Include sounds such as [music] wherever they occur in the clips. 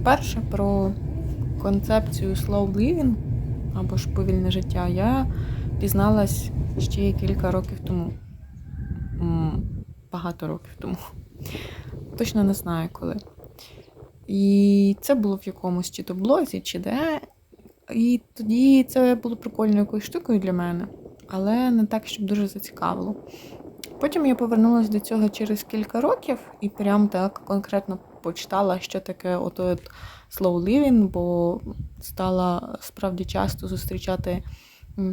Вперше про концепцію slow living або ж повільне життя я дізналась ще кілька років тому. Багато років тому. Точно не знаю коли. І це було в якомусь чи то блозі, чи де. І тоді це було прикольною якоюсь штукою для мене, але не так, щоб дуже зацікавило. Потім я повернулася до цього через кілька років і прям так конкретно почитала, що таке от slow living, бо стала справді часто зустрічати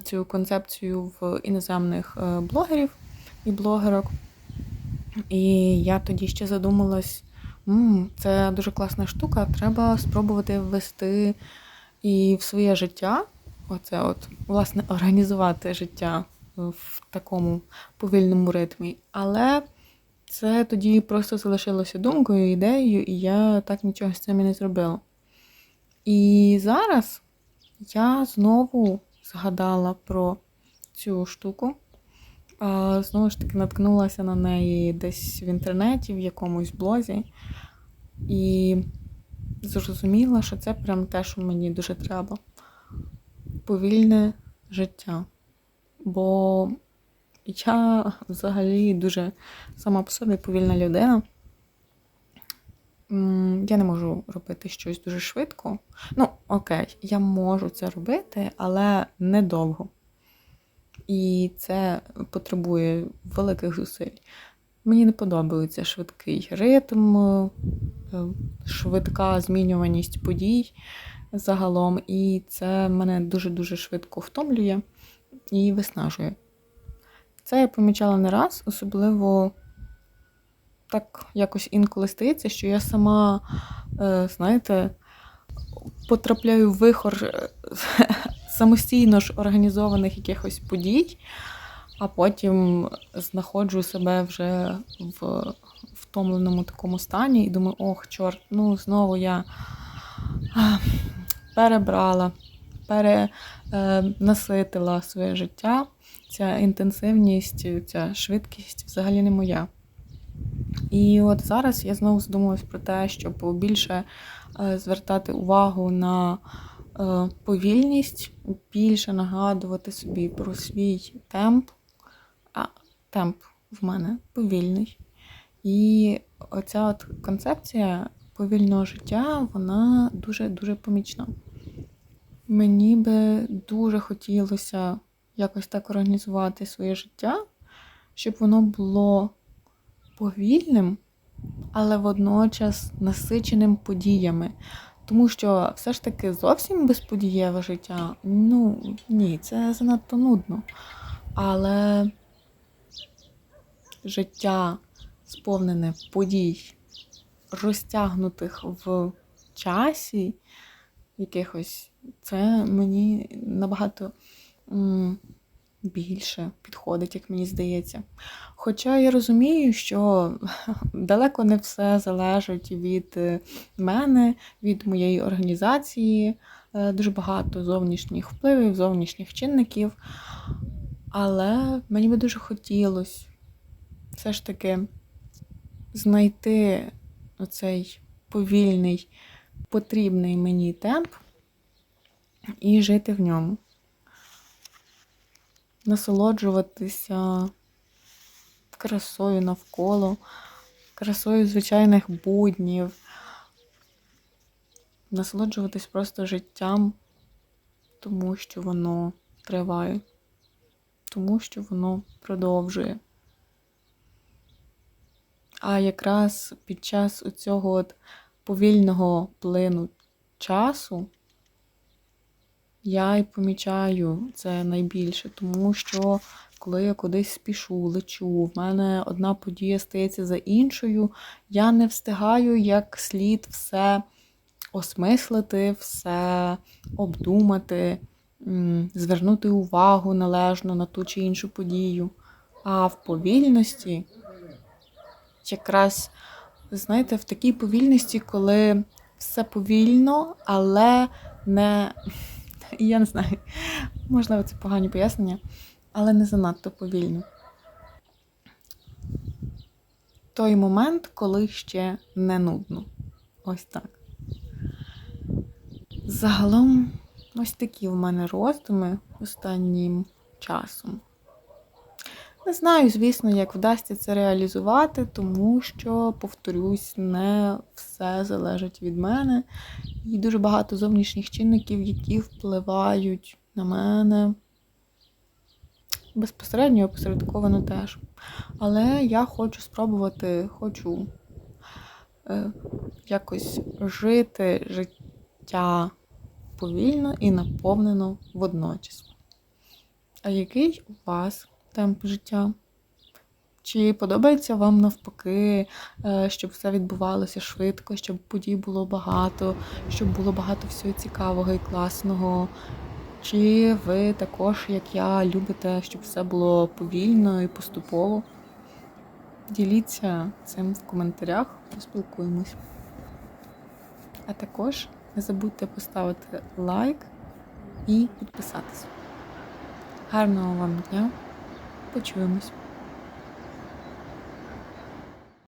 цю концепцію в іноземних е, блогерів і блогерок. І я тоді ще задумалась, «М, це дуже класна штука, треба спробувати ввести і в своє життя, оце от, власне, організувати життя в такому повільному ритмі. Але це тоді просто залишилося думкою, ідеєю, і я так нічого з цим і не зробила. І зараз я знову згадала про цю штуку. Знову ж таки, наткнулася на неї десь в інтернеті, в якомусь блозі. І зрозуміла, що це прям те, що мені дуже треба. Повільне життя. Бо я взагалі дуже сама по собі повільна людина. Я не можу робити щось дуже швидко. Ну, окей, я можу це робити, але недовго. І це потребує великих зусиль. Мені не подобається швидкий ритм, е, швидка змінюваність подій загалом, і це мене дуже-дуже швидко втомлює і виснажує. Це я помічала не раз, особливо так якось інколи стається, що я сама, е, знаєте, потрапляю в вихор е, [laughs] самостійно ж організованих якихось подій, а потім знаходжу себе вже в втомленому такому стані і думаю, ох, чорт, ну знову я перебрала, перенаситила своє життя. Ця інтенсивність, ця швидкість взагалі не моя. І от зараз я знову задумалась про те, щоб більше е, звертати увагу на е, повільність, більше нагадувати собі про свій темп, а темп в мене повільний. І оця от концепція повільного життя, вона дуже-дуже помічна. Мені би дуже хотілося якось так організувати своє життя, щоб воно було повільним, але водночас насиченим подіями. Тому що все ж таки зовсім безподієве життя, ну ні, це занадто нудно. Але життя сповнене подій, розтягнутих в часі якихось, це мені набагато більше підходить, як мені здається. Хоча я розумію, що [laughs] далеко не все залежить від е, мене, від моєї організації, Е, дуже багато зовнішніх впливів, зовнішніх чинників. Але мені би дуже хотілося все ж таки знайти оцей повільний, потрібний мені темп і жити в ньому. Насолоджуватися красою навколо, красою звичайних буднів, насолоджуватись просто життям, тому що воно триває, тому що воно продовжує. А якраз під час цього повільного плину часу я й помічаю це найбільше, тому що коли я кудись спішу, лечу, в мене одна подія стається за іншою, я не встигаю як слід все осмислити, все обдумати, звернути увагу належно на ту чи іншу подію. А в повільності, якраз, знаєте, в такій повільності, коли все повільно, але не. [laughs] Я не знаю, можливо, це погані пояснення, але не занадто повільно. Той момент, коли ще не нудно. Ось так. Загалом, ось такі в мене роздуми останнім часом. Не знаю, звісно, як вдасться це реалізувати, тому що, повторюсь, не все залежить від мене. І дуже багато зовнішніх чинників, які впливають на мене. Безпосередньо опосередковано теж. Але я хочу спробувати, хочу е, якось жити життя повільно і наповнено водночас. А який у вас темп життя? Чи подобається вам навпаки, е, щоб все відбувалося швидко, щоб подій було багато, щоб було багато всього цікавого і класного? Чи ви також, як я, любите, щоб все було повільно і поступово? Діліться цим в коментарях, поспілкуємось. А також не забудьте поставити лайк і підписатись. Гарного вам дня! Почуємось!